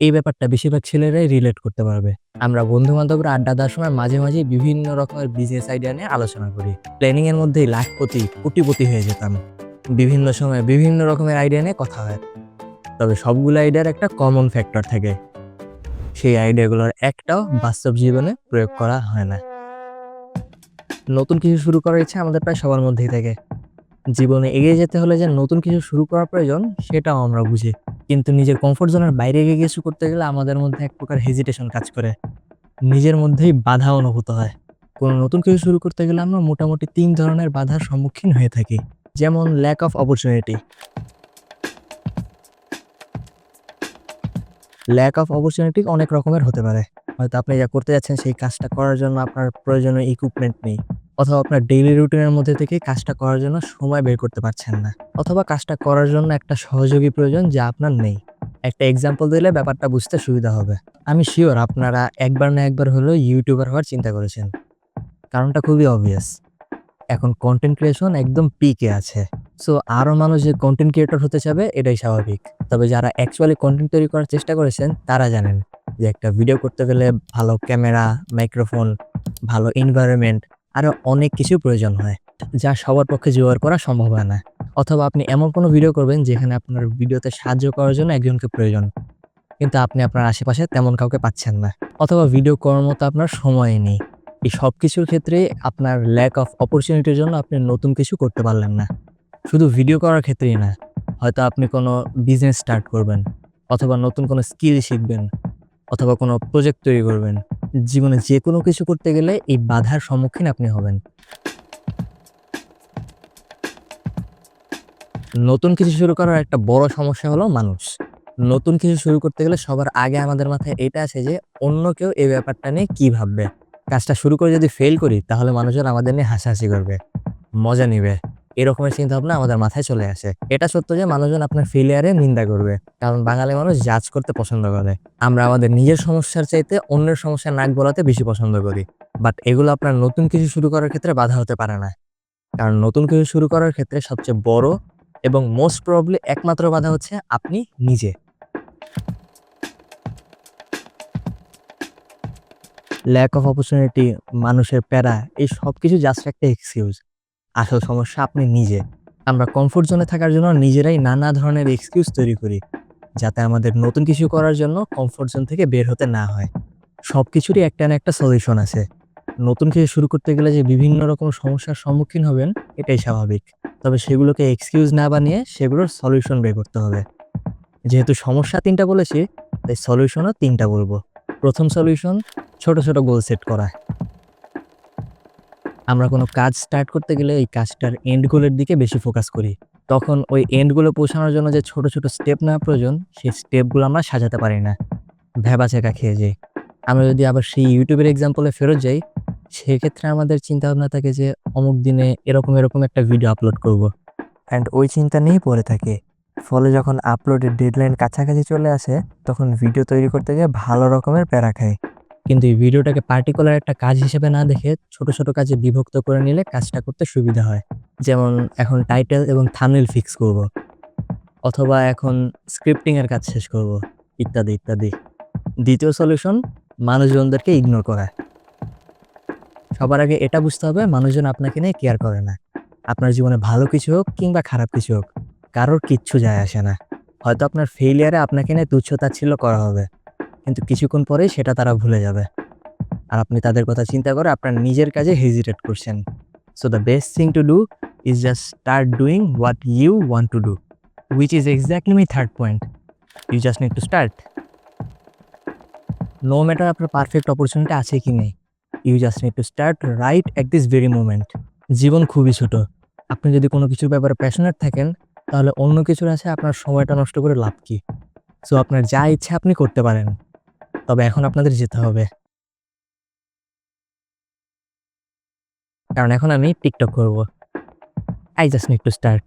এই ব্যাপারটা বেশিরভাগ ছেলেরাই রিলেট করতে পারবে। আমরা বন্ধু বান্ধবরা আড্ডা দেওয়ার সময় মাঝে মাঝে বিভিন্ন রকমের বিজনেস আইডিয়া নিয়ে আলোচনা করি। প্ল্যানিং এর মধ্যেই লাখপতি, কোটিপতি হয়ে যেতাম। বিভিন্ন সময় বিভিন্ন রকমের আইডিয়া নিয়ে কথা হয়। তবে সবগুলো আইডিয়ার একটা কমন ফ্যাক্টর থাকে। সেই আইডিয়াগুলোর একটাও বাস্তব জীবনে প্রয়োগ করা হয় না। নতুন কিছু শুরু করার ইচ্ছা আমাদের প্রায় সবার মধ্যেই থাকে। জীবনে এগিয়ে যেতে হলে যে নতুন কিছু শুরু করা প্রয়োজন, সেটাও আমরা বুঝি। কিন্তু নিজের কমফোর্ট জোনের বাইরে গিয়ে কিছু করতে গেলে আমাদের মধ্যে এক প্রকার হেজিটেশন কাজ করে। নিজের মধ্যেই বাধা অনুভূত হয়। কোনো নতুন কিছু শুরু করতে গেলে আমরা মোটামুটি তিন ধরনের বাধার সম্মুখীন হয়ে থাকি। যেমন lack of opportunity lack of opportunity অনেক রকমের হতে পারে। হয়তো আপনি যা করতে যাচ্ছেন, সেই কাজটা করার জন্য আপনার প্রয়োজনীয় ইকুইপমেন্ট নেই। অথবা আপনার ডেইলি রুটিনের মধ্যে থেকে কাজটা করার জন্য সময় বের করতে পারছেন না। অথবা কাজটা করার জন্য একটা সহযোগী প্রয়োজন যা আপনার নেই। একটা এক্সাম্পল দিলে ব্যাপারটা বুঝতে সুবিধা হবে। আমি শিওর আপনারা একবার না একবার হলেও ইউটিউবার হওয়ার চিন্তা করেছেন। কারণটা খুবই অবভিয়াস এখন কন্টেন্ট ক্রিয়েশন একদম পিকে আছে। সো আরও মানুষ যে কন্টেন্ট ক্রিয়েটর হতে চাবে, এটাই স্বাভাবিক। তবে যারা অ্যাকচুয়ালি কন্টেন্ট তৈরি করার চেষ্টা করেছেন, তারা জানেন যে একটা ভিডিও করতে গেলে ভালো ক্যামেরা মাইক্রোফোন ভালো এনভায়রনমেন্ট আরও অনেক কিছু প্রয়োজন হয়, যা সবার পক্ষে জোগাড় করা সম্ভব হয় না। অথবা আপনি এমন কোনো ভিডিও করবেন যেখানে আপনার ভিডিওতে সাহায্য করার জন্য একজনকে প্রয়োজন, কিন্তু আপনি আপনার আশেপাশে তেমন কাউকে পাচ্ছেন না। অথবা ভিডিও করার মতো আপনার সময় নেই। এই সব কিছুর ক্ষেত্রে আপনার ল্যাক অফ অপরচুনিটির জন্য আপনি নতুন কিছু করতে পারলেন না। শুধু ভিডিও করার ক্ষেত্রেই না, হয়তো আপনি কোনো বিজনেস স্টার্ট করবেন, অথবা নতুন কোনো স্কিল শিখবেন, অথবা কোনো প্রজেক্ট তৈরি করবেন। জীবনে যে কোনো কিছু করতে গেলে এই বাধার সম্মুখীন আপনি হবেন। নতুন কিছু শুরু করার একটা বড় সমস্যা হলো মানুষ। নতুন কিছু শুরু করতে গেলে সবার আগে আমাদের মাথায় এটা আছে যে অন্য কেউ এই ব্যাপারটা নিয়ে কি ভাববে। কাজটা শুরু করে যদি ফেল করি, তাহলে মানুষজন আমাদের নিয়ে হাসাহাসি করবে, মজা নিবে। এরকমের চিন্তা ভাবনা আমাদের মাথায় চলে আসে। এটা সত্য যে মানুষজন আপনার ফেলিয়ারে নিন্দা করবে। কারণ বাঙালি মানুষ জাজ করতে পছন্দ করে। আমরা আমাদের নিজের সমস্যার চাইতে অন্যের সমস্যা নাক বলাতে বেশি পছন্দ করি। বাট এগুলো আপনার নতুন কিছু শুরু করার ক্ষেত্রে বাধা হতে পারে না। কারণ নতুন কিছু শুরু করার ক্ষেত্রে সবচেয়ে বড় এবং মোস্ট প্রবলি একমাত্র বাধা হচ্ছে আপনি নিজে। ল্যাক অফ অপরচুনিটি মানুষের প্যারা, এই সব কিছু জাস্ট একটা এক্সকিউজ আসল সমস্যা আপনি নিজে। আমরা কমফোর্ট জোনে থাকার জন্য নিজেরাই নানা ধরনের এক্সকিউজ তৈরি করি, যাতে আমাদের নতুন কিছু করার জন্য কমফোর্ট জোন থেকে বের হতে না হয়। সব কিছুরই একটা না একটা সলিউশন আছে। নতুন কিছু শুরু করতে গেলে যে বিভিন্ন রকম সমস্যার সম্মুখীন হবেন, এটাই স্বাভাবিক। তবে সেগুলোকে এক্সকিউজ না বানিয়ে সেগুলোর সলিউশন বের করতে হবে। যেহেতু সমস্যা তিনটা বলেছি, তাই সলিউশনও তিনটা বলব। প্রথম সলিউশন ছোট ছোট গোল সেট করা। আমরা কোনো কাজ স্টার্ট করতে গেলে এই কাজটার এন্ড গোলের দিকে বেশি ফোকাস করি। তখন ওই এন্ড গোলে পৌঁছানোর জন্য যে ছোট ছোট স্টেপ নেওয়া প্রয়োজন, সেই স্টেপগুলো আমরা সাজাতে পারি না। ভেবা চেকা খেয়ে যাই আমরা যদি আবার সেই ইউটিউবের এক্সাম্পলে ফেরত যাই, সেক্ষেত্রে আমাদের চিন্তা ভাবনা থাকে যে অমুক দিনে এরকম এরকম একটা ভিডিও আপলোড করব। অ্যান্ড ওই চিন্তা নিয়েই পড়ে থাকে। ফলে যখন আপলোডের ডেডলাইন কাছাকাছি চলে আসে, তখন ভিডিও তৈরি করতে গিয়ে ভালো রকমের প্যারা খায়। কিন্তু এই ভিডিওটাকে পার্টিকুলার একটা কাজ হিসেবে না দেখে ছোট ছোট কাজে বিভক্ত করে নিলে কাজটা করতে সুবিধা হয়। যেমন এখন টাইটেল এবং থামনেল ফিক্স করব, অথবা এখন স্ক্রিপ্টিং এর কাজ শেষ করব, ইত্যাদি ইত্যাদি। দ্বিতীয় সলিউশন মানুষজনদেরকে ইগনোর করা। সবার আগে এটা বুঝতে হবে, মানুষজন আপনাকে নিয়ে কেয়ার করে না। আপনার জীবনে ভালো কিছু হোক কিংবা খারাপ কিছু হোক, কারোর কিচ্ছু যায় আসে না। হয়তো আপনার ফেলিয়ারে আপনাকে নিয়ে তুচ্ছ তাচ্ছিল্য করা হবে। কিন্তু কিছুক্ষণ পরেই সেটা তারা ভুলে যাবে। আর আপনি তাদের কথা চিন্তা করে আপনার নিজের কাজে হেজিটেট করছেন। So the best thing to do is just start doing what you want to do which is exactly my third point you just need to start no matter আপনার পারফেক্ট অপরচুনিটি আছে কি নেই you just need to start right at this very moment জীবন খুবই ছোট। আপনি যদি কোনো কিছুর ব্যাপারে প্যাশনেট থাকেন, তাহলে অন্য কিছুর আছে আপনার সময়টা নষ্ট করে লাভ কি? সো আপনার যা ইচ্ছে আপনি করতে পারেন। তবে এখন আপনাদের যেতে হবে। কারণ এখন আমি টিকটক করব। I just need to start.